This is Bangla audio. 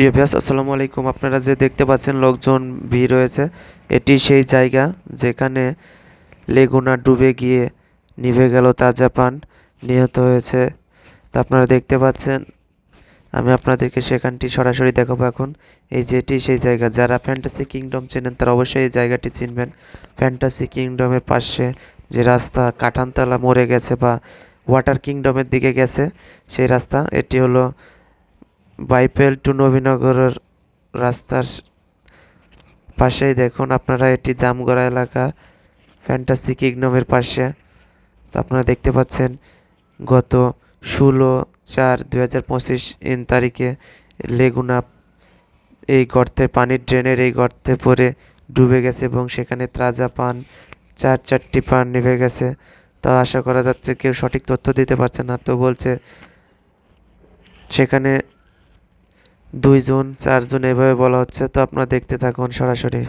প্রিয় ব্যাস আসসালামু আলাইকুম। আপনারা যে দেখতে পাচ্ছেন লোকজন, ভিড় রয়েছে, এটি সেই জায়গা যেখানে লেগুনা ডুবে গিয়ে নিভে গেল তাজা পান নিহত হয়েছে। তা আপনারা দেখতে পাচ্ছেন। আমি আপনাদেরকে সেখানটি সরাসরি দেখাবো এখন। এই যে এটি সেই জায়গা, যারা ফ্যান্টাসি কিংডম চেনেন তারা অবশ্যই এই জায়গাটি চিনবেন। ফ্যান্টাসি কিংডমের পাশে যে রাস্তা কাঠানতলা মরে গেছে বা ওয়াটার কিংডমের দিকে গেছে, সেই রাস্তা, এটি হলো বাইপেল টু নবীনগরের রাস্তার পাশেই দেখুন আপনারা এটি জামগড়া এলাকা ফ্যান্টাসি কিংডমের পাশে। তো আপনারা দেখতে পাচ্ছেন গত ষোলো চার দু হাজার পঁচিশ ইন তারিখে লেগুনা এই গর্তে, পানির ড্রেনের এই গর্তে পড়ে ডুবে গেছে এবং সেখানে ত্রাজা পান, চার চারটি পান নিভে গেছে। তা আশা করা যাচ্ছে কেউ সঠিক তথ্য দিতে পারছে না। তো বলছে, সেখানে দুইজন চারজন এভাবে বলা হচ্ছে। তো আপনারা দেখতে থাকুন সরাসরি।